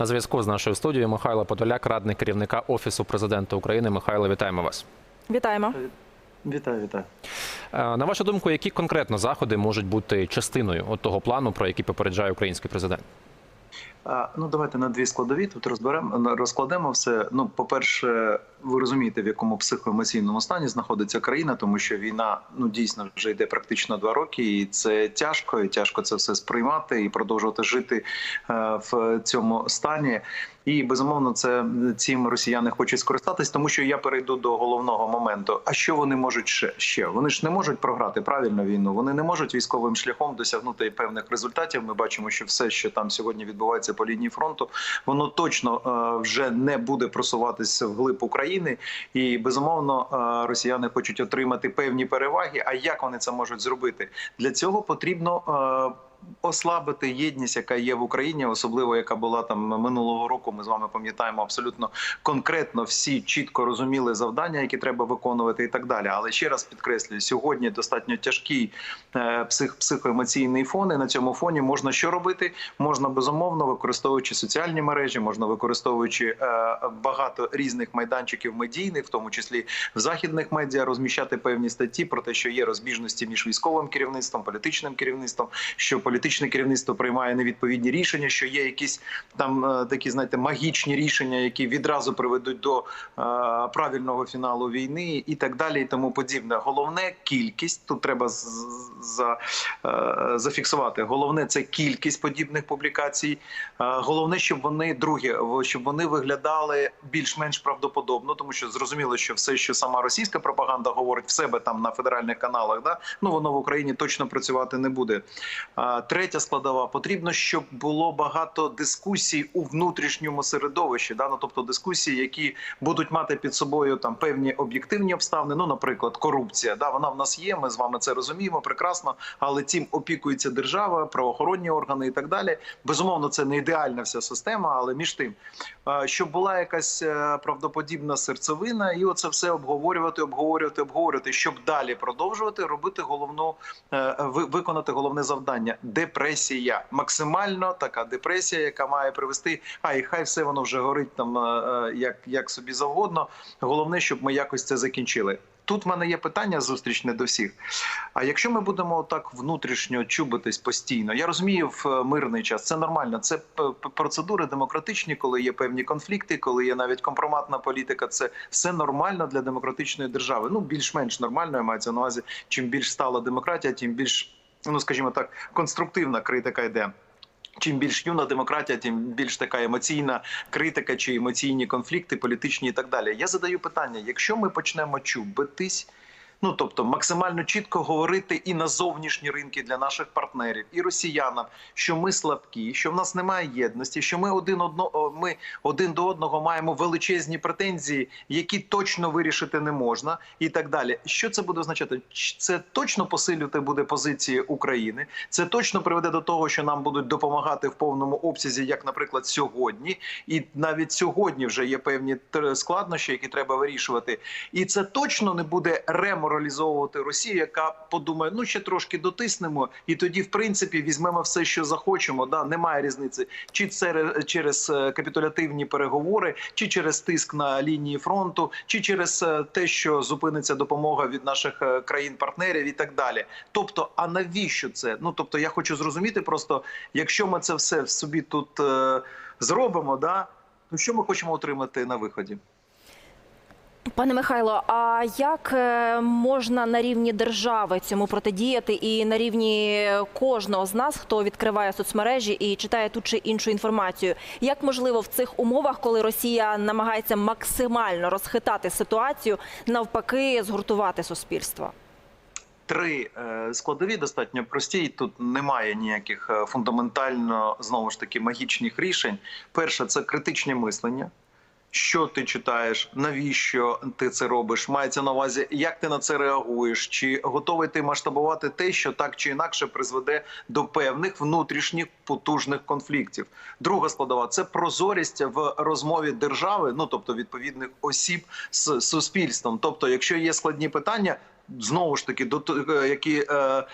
На зв'язку з нашою студією Михайло Подоляк, радник керівника Офісу президента України. Михайло, вітаємо вас. Вітаємо. Вітаю, вітаю. Е, На вашу думку, які конкретно заходи можуть бути частиною от того плану, про який попереджає український президент? Ну давайте на дві складові тут розберемо розкладемо все. Ну, по-перше, ви розумієте, в якому психоемоційному стані знаходиться країна, тому що війна ну дійсно вже йде практично два роки, і це тяжко, і тяжко це все сприймати і продовжувати жити е, в цьому стані. І безумовно, це цим росіяни хочуть скористатись, тому що я перейду до головного моменту. А що вони можуть ще? ще? Вони ж не можуть програти правильно війну. Вони не можуть військовим шляхом досягнути певних результатів. Ми бачимо, що все, що там сьогодні відбувається по лінії фронту, воно точно е, вже не буде просуватися вглиб України. І безумовно, е, росіяни хочуть отримати певні переваги. А як вони це можуть зробити? Для цього потрібно. Ослабити єдність, яка є в Україні, особливо яка була там минулого року. Ми з вами пам'ятаємо абсолютно конкретно всі чітко розуміли завдання, які треба виконувати, і так далі. Але ще раз підкреслюю, сьогодні достатньо тяжкий е, псих, психоемоційний фон. І на цьому фоні можна що робити? Можна безумовно використовуючи соціальні мережі, можна використовуючи е, багато різних майданчиків медійних, в тому числі в західних медіа, розміщати певні статті про те, що є розбіжності між військовим керівництвом, політичним керівництвом, що політичне керівництво приймає невідповідні рішення, що є якісь там е, такі, знаєте, магічні рішення, які відразу приведуть до е, правильного фіналу війни, і так далі, і тому подібне. Головне кількість тут треба е, зафіксувати. Головне це кількість подібних публікацій. Головне, щоб вони друге, щоб вони виглядали більш-менш правдоподобно, тому що зрозуміло, що все, що сама російська пропаганда говорить в себе там на федеральних каналах, да ну воно в Україні точно працювати не буде. Третя складова потрібно, щоб було багато дискусій у внутрішньому середовищі, да? ну, тобто дискусії, які будуть мати під собою там певні об'єктивні обставини. Ну, наприклад, корупція. Да, вона в нас є. Ми з вами це розуміємо прекрасно, але цим опікується держава, правоохоронні органи і так далі. Безумовно, це не ідеальна вся система, але між тим, е, щоб була якась е, правдоподібна серцевина, і оце все обговорювати, обговорювати, обговорювати, щоб далі продовжувати робити головну е, ви- виконати головне завдання депресія. Максимально така депресія, яка має привести. А і хай все воно вже горить там е, е, як, як собі завгодно. Головне, щоб ми якось це закінчили. Тут в мене є питання зустрічне до всіх. А якщо ми будемо так внутрішньо чубитись постійно, я розумію, в е, мирний час це нормально. Це процедури демократичні, коли є певні конфлікти, коли є навіть компроматна політика. Це все нормально для демократичної держави. Ну більш-менш нормально мається на увазі. Чим більш стала демократія, тим більш ну скажімо так, конструктивна критика йде. Чим більш юна демократія, тим більш така емоційна критика чи емоційні конфлікти, політичні і так далі. Я задаю питання: якщо ми почнемо чубитись, ну тобто максимально чітко говорити і на зовнішні ринки для наших партнерів, і росіянам, що ми слабкі, що в нас немає єдності, що ми один одно, ми один до одного маємо величезні претензії, які точно вирішити не можна, і так далі. Що це буде означати? Це точно посилювати буде позиції України. Це точно приведе до того, що нам будуть допомагати в повному обсязі, як, наприклад, сьогодні, і навіть сьогодні вже є певні складнощі, які треба вирішувати. І це точно не буде реморалізовувати Росію, яка подумає, ну ще трошки дотиснемо, і тоді, в принципі, візьмемо все, що захочемо. Да, немає різниці, чи це через е, капітулятивні переговори, чи через тиск на лінії фронту, чи через е, те, що зупиниться допомога від наших е, країн-партнерів, і так далі. Тобто, а навіщо це? Ну тобто, я хочу зрозуміти, просто якщо ми це все в собі тут е, зробимо, да. Ну, що ми хочемо отримати на виході? Пане Михайло, а як е, можна на рівні держави цьому протидіяти і на рівні кожного з нас, хто відкриває соцмережі і читає ту чи іншу інформацію? Як можливо в цих умовах, коли Росія намагається максимально розхитати ситуацію, навпаки, згуртувати суспільство? Три е, складові достатньо прості. і Тут немає ніяких е, фундаментально знову ж таки магічних рішень. Перше це критичне мислення. Що ти читаєш, навіщо ти це робиш? Мається на увазі, як ти на це реагуєш, чи готовий ти масштабувати те, що так чи інакше призведе до певних внутрішніх потужних конфліктів. Друга складова це прозорість в розмові держави, ну тобто відповідних осіб з суспільством. Тобто, якщо є складні питання, знову ж таки, до е, які. Е,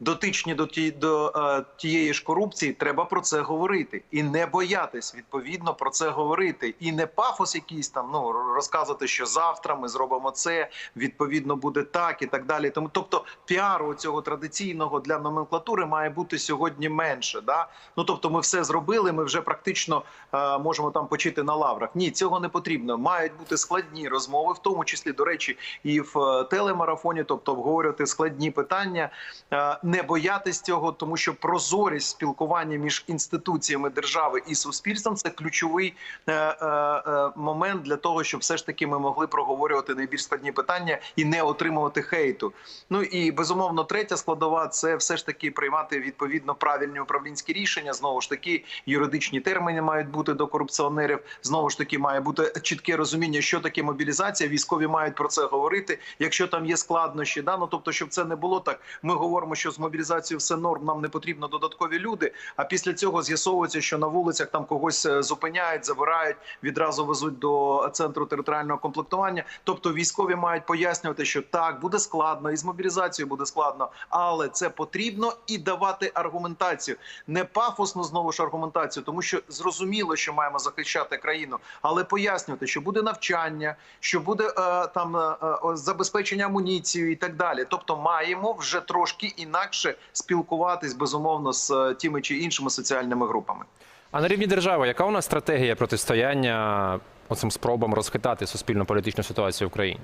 дотичні до ті до е, тієї ж корупції, треба про це говорити і не боятись відповідно про це говорити, і не пафос якийсь там ну розказувати, що завтра ми зробимо це, відповідно буде так і так далі. Тому, тобто, піару цього традиційного для номенклатури має бути сьогодні менше. Да? Ну тобто, ми все зробили. Ми вже практично е, можемо там почити на лаврах. Ні, цього не потрібно. Мають бути складні розмови, в тому числі до речі, і в е, телемарафоні, тобто обговорювати складні питання, е, не боятись цього, тому що прозорість спілкування між інституціями держави і суспільством це ключовий е, е, е, момент для того, щоб все ж таки ми могли проговорювати найбільш складні питання і не отримувати хейту. Ну і безумовно, третя складова це все ж таки приймати відповідно правильні управлінські рішення. Знову ж таки, юридичні терміни мають бути до корупціонерів. Знову ж таки, має бути чітке розуміння, що таке мобілізація. Військові мають про це говорити. Якщо там є складнощі, да ну тобто, щоб це не було так. Ми говоримо, що з мобілізацією все норм, нам не потрібно додаткові люди. А після цього з'ясовується, що на вулицях там когось е, зупиняють, забирають, відразу везуть до центру територіального комплектування. Тобто військові мають пояснювати, що так буде складно, і з мобілізацією буде складно, але це потрібно і давати аргументацію, не пафосну знову ж аргументацію, тому що зрозуміло, що маємо захищати країну, але пояснювати, що буде навчання, що буде е, там е, забезпечення амуніцією і так далі. Тобто, маємо вже трошки інакше спілкуватись безумовно з е, тими чи іншими соціальними групами. А на рівні держави, яка у нас стратегія протистояння оцим спробам розхитати суспільно-політичну ситуацію в Україні?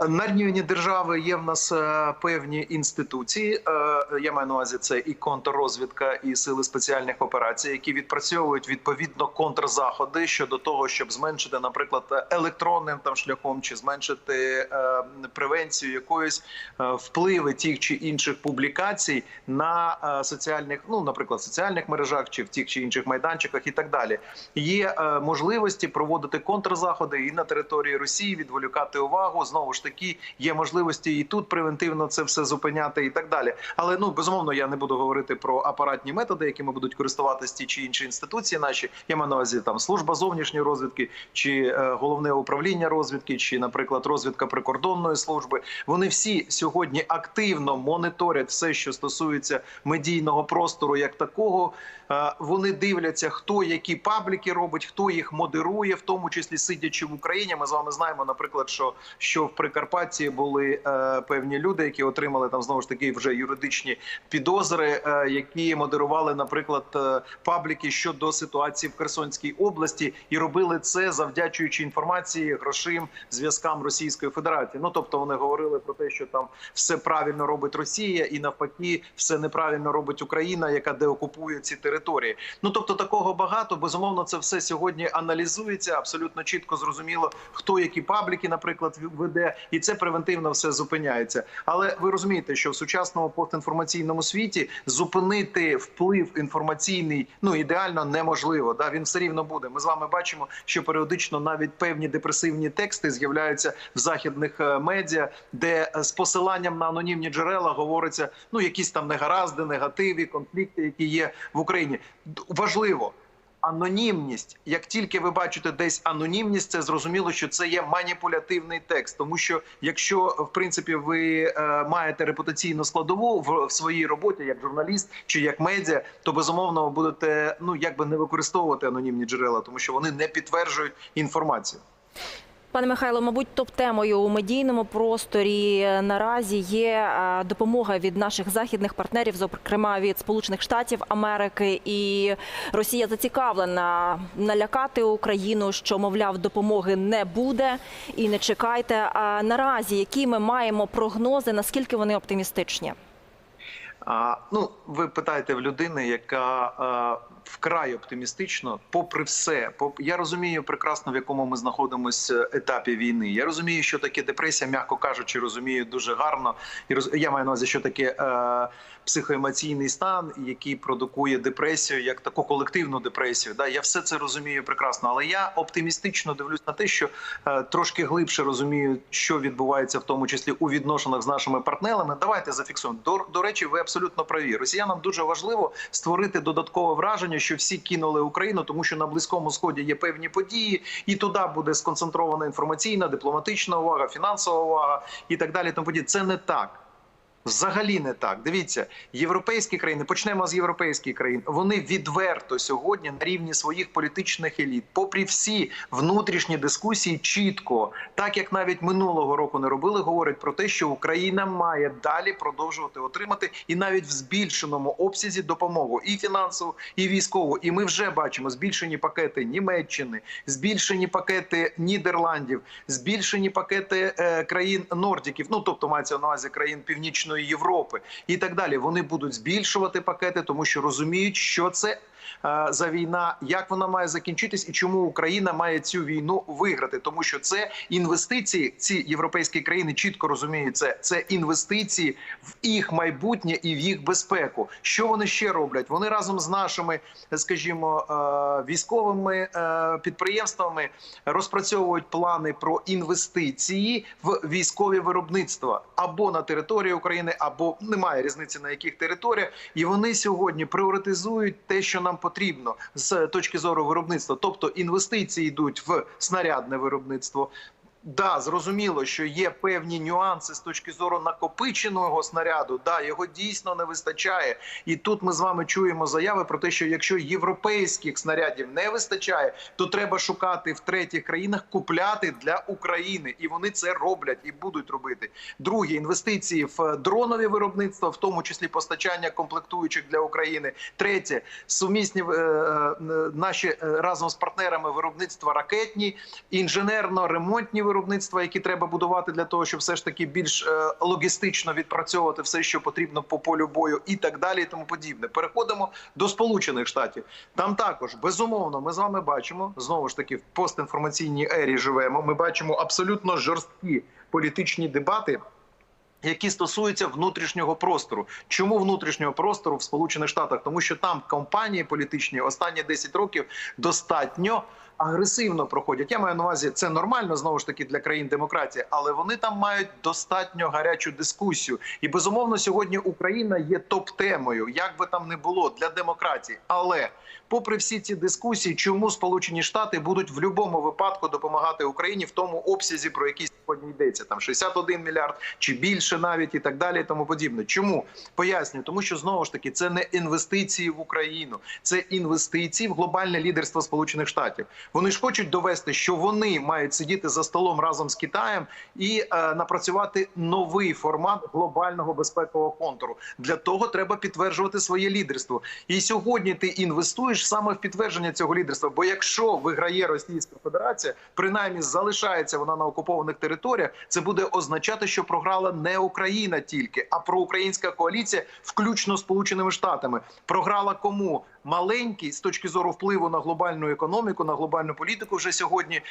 На рівні держави є в нас е, певні інституції. е, Я маю на увазі це і контррозвідка, і сили спеціальних операцій, які відпрацьовують відповідно контрзаходи щодо того, щоб зменшити, наприклад, електронним там шляхом чи зменшити е, превенцію якоїсь впливи тих чи інших публікацій на соціальних, ну наприклад, соціальних мережах чи в тих чи інших майданчиках, і так далі. Є можливості проводити контрзаходи і на території Росії, відволікати увагу. Знову ж таки, є можливості і тут превентивно це все зупиняти, і так далі. Але ну безумовно, я не буду говорити про апаратні методи, якими будуть користуватися ті чи інші інституції. Наші я маю на увазі там служба зовнішньої розвідки, чи е, головне управління розвідки, чи, наприклад, розвідка прикордонної служби. Вони всі сьогодні активно моніторять все, що стосується медійного простору, як такого. Е, Вони дивляться, хто які пабліки робить, хто їх модерує, в тому числі сидячи в Україні. Ми з вами знаємо, наприклад, що що в Прикарпатті були е, певні люди, які отримали там знову ж таки вже юридичні підозри, е, які модерували, наприклад, е, пабліки щодо ситуації в Херсонській області, і робили це завдячуючи інформації, грошим, зв'язкам Російської Федерації. Ну тобто вони говорили про те, що там все правильно робить Росія, і навпаки, все неправильно робить Україна, яка деокупує ці території. Ну тобто такого багато. Безумовно, це все сьогодні аналізується абсолютно чітко зрозуміло, хто які пабліки, наприклад, веде, і це превентивно все зупиняється. Але ви розумієте, що в сучасному постінформаційному світі зупинити вплив інформаційний ну ідеально неможливо. Да, він все рівно буде. Ми з вами бачимо, що періодично навіть певні депресивні тексти з'являються в західних е, медіа, де е, з посиланням на анонімні джерела говориться ну якісь там негаразди, негативи, конфлікти, які є в Україні. Важливо. Анонімність, як тільки ви бачите десь анонімність, це зрозуміло, що це є маніпулятивний текст. Тому що якщо в принципі ви е, маєте репутаційну складову в, в своїй роботі, як журналіст чи як медіа, то безумовно ви будете ну якби не використовувати анонімні джерела, тому що вони не підтверджують інформацію. Пане Михайло, мабуть, топ-темою у медійному просторі наразі є е, допомога від наших західних партнерів, зокрема від Сполучених Штатів Америки. І Росія зацікавлена налякати Україну, що мовляв допомоги не буде і не чекайте. А наразі які ми маємо прогнози, наскільки вони оптимістичні? А, ну, ви питаєте в людини, яка е, вкрай оптимістично, попри все, поп... я розумію прекрасно, в якому ми знаходимося етапі війни. Я розумію, що таке депресія, м'яко кажучи, розумію дуже гарно. І роз... я маю на увазі, що таке е, психоемоційний стан, який продукує депресію, як таку колективну депресію. Да, я все це розумію прекрасно, але я оптимістично дивлюсь на те, що е, трошки глибше розумію, що відбувається, в тому числі у відношеннях з нашими партнерами. Давайте зафіксуємо. До, до речі, ви абсолютно праві. Росіянам дуже важливо створити додаткове враження, що всі кинули Україну, тому що на близькому сході є певні події, і туди буде сконцентрована інформаційна, дипломатична увага, фінансова увага і так далі. Тому подібне. це не так. Взагалі не так. Дивіться, європейські країни, почнемо з європейських країн. Вони відверто сьогодні на рівні своїх політичних еліт, попри всі внутрішні дискусії, чітко, так як навіть минулого року не робили, говорять про те, що Україна має далі продовжувати отримати і навіть в збільшеному обсязі допомогу і фінансову, і військову. І ми вже бачимо збільшені пакети Німеччини, збільшені пакети Нідерландів, збільшені пакети е, країн Нордіків. Ну тобто мається на увазі країн Північної Європи і так далі. Вони будуть збільшувати пакети, тому що розуміють, що це. Е, За війна, як вона має закінчитись, і чому Україна має цю війну виграти? Тому що це інвестиції. Ці європейські країни чітко розуміють це. Це інвестиції в їх майбутнє і в їх безпеку. Що вони ще роблять? Вони разом з нашими, скажімо, е, військовими е, підприємствами розпрацьовують плани про інвестиції в військові виробництва або на території України, або немає різниці на яких територіях. І вони сьогодні пріоритизують те, що нам потрібно з точки зору виробництва. Тобто інвестиції йдуть в снарядне виробництво. Да, зрозуміло, що є певні нюанси з точки зору накопиченого снаряду. Да, його дійсно не вистачає. І тут ми з вами чуємо заяви про те, що якщо європейських снарядів не вистачає, то треба шукати в третіх країнах купляти для України, і вони це роблять і будуть робити. Друге інвестиції в дронові виробництва, в тому числі постачання комплектуючих для України. Третє сумісні е, е, наші е, разом з партнерами виробництва ракетні, інженерно-ремонтні виробництва, які треба будувати для того, щоб все ж таки більш е, логістично відпрацьовувати все, що потрібно по полю бою, і так далі, і тому подібне. Переходимо до Сполучених Штатів. Там також безумовно ми з вами бачимо знову ж таки в постінформаційній ері живемо. Ми бачимо абсолютно жорсткі політичні дебати. Які стосуються внутрішнього простору, чому внутрішнього простору в Сполучених Штатах? Тому що там компанії політичні останні 10 років достатньо агресивно проходять. Я маю на увазі, це нормально знову ж таки для країн демократії, але вони там мають достатньо гарячу дискусію. І безумовно, сьогодні Україна є топ-темою, як би там не було для демократії. Але попри всі ці дискусії, чому Сполучені Штати будуть в будь-якому випадку допомагати Україні в тому обсязі, про який сьогодні йдеться, там 61 мільярд чи більше навіть і так далі, і тому подібне. Чому пояснюю? Тому що знову ж таки це не інвестиції в Україну, це інвестиції в глобальне лідерство Сполучених Штатів. Вони ж хочуть довести, що вони мають сидіти за столом разом з Китаєм і е, напрацювати новий формат глобального безпекового контуру. Для того треба підтверджувати своє лідерство. І сьогодні ти інвестуєш саме в підтвердження цього лідерства. Бо якщо виграє Російська Федерація, принаймні залишається вона на окупованих територіях, це буде означати, що програла не Україна тільки, а проукраїнська коаліція, включно з Сполученими Штатами, програла кому? Маленький з точки зору впливу на глобальну економіку, на глобальну політику вже сьогодні е,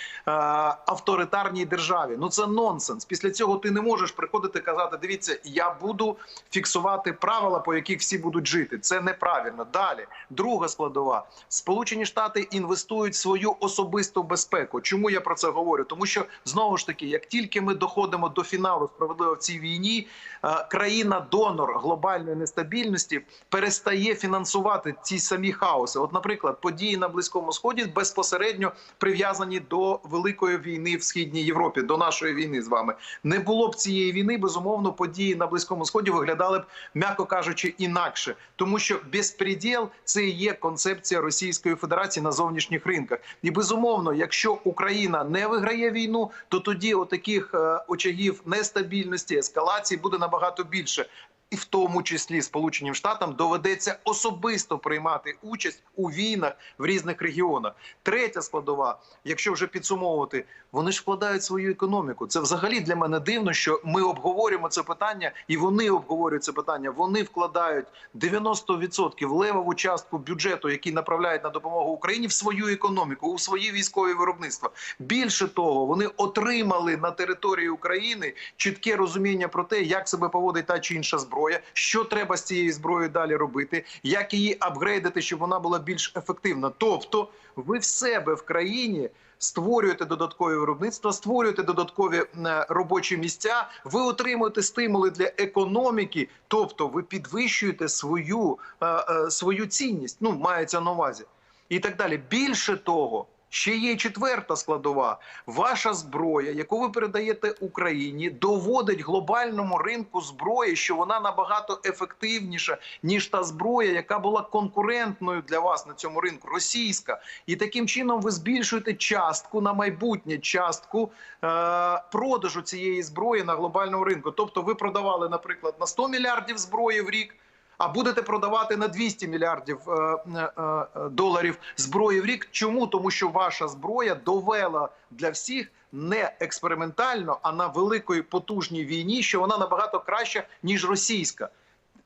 авторитарній державі. Ну це нонсенс. Після цього ти не можеш приходити казати: дивіться, я буду фіксувати правила, по яких всі будуть жити. Це неправильно. Далі друга складова: Сполучені Штати інвестують свою особисту безпеку. Чому я про це говорю? Тому що знову ж таки, як тільки ми доходимо до фіналу справедливо в цій війні, е, країна-донор глобальної нестабільності перестає фінансувати ці самі хаоси. От, наприклад, події на близькому сході безпосередньо прив'язані до великої війни в східній Європі, до нашої війни з вами. Не було б цієї війни, безумовно, події на близькому сході виглядали б, м'яко кажучи, інакше, тому що безпреділ – це є концепція Російської Федерації на зовнішніх ринках. І безумовно, якщо Україна не виграє війну, то тоді отаких е, очагів нестабільності, ескалації буде набагато більше. І в тому числі Сполученим Штатам доведеться особисто приймати участь у війнах в різних регіонах. Третя складова, якщо вже підсумовувати, вони ж вкладають свою економіку. Це взагалі для мене дивно, що ми обговорюємо це питання, і вони обговорюють це питання. Вони вкладають 90% левову частку бюджету, який направляють на допомогу Україні, в свою економіку, у свої військові виробництва. Більше того, вони отримали на території України чітке розуміння про те, як себе поводить та чи інша зброя, що треба з цією зброєю далі робити, як її апгрейдити, щоб вона була більш ефективна. Тобто, ви в себе в країні. Створюєте додаткові виробництва, створюєте додаткові е, робочі місця. Ви отримуєте стимули для економіки, тобто ви підвищуєте свою, е, е, свою цінність. Ну мається на увазі, і так далі. Більше того, Ще є четверта складова. Ваша зброя, яку ви передаєте Україні, доводить глобальному ринку зброї, що вона набагато ефективніша ніж та зброя, яка була конкурентною для вас на цьому ринку, російська. І таким чином ви збільшуєте частку на майбутнє частку е- продажу цієї зброї на глобальному ринку. Тобто, ви продавали, наприклад, на 100 мільярдів зброї в рік. А будете продавати на 200 мільярдів е, е, е, доларів зброї в рік. Чому? Тому що ваша зброя довела для всіх не експериментально, а на великої потужній війні, що вона набагато краща ніж російська.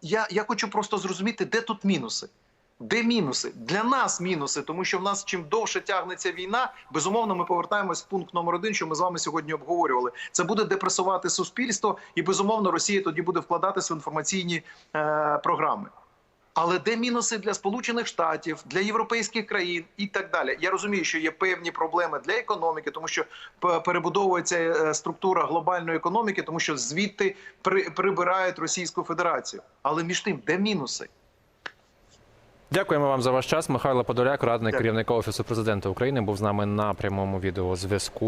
Я, я хочу просто зрозуміти, де тут мінуси. Де мінуси? Для нас мінуси, тому що в нас чим довше тягнеться війна, безумовно, ми повертаємось в пункт номер один, що ми з вами сьогодні обговорювали. Це буде депресувати суспільство, і безумовно Росія тоді буде вкладатися в інформаційні е, програми. Але де мінуси для Сполучених Штатів, для європейських країн і так далі? Я розумію, що є певні проблеми для економіки, тому що перебудовується е, структура глобальної економіки, тому що звідти при, прибирають Російську Федерацію. Але між тим, де мінуси? Дякуємо вам за ваш час. Михайло Подоляк, радник керівника офісу президента України, був з нами на прямому відеозв'язку.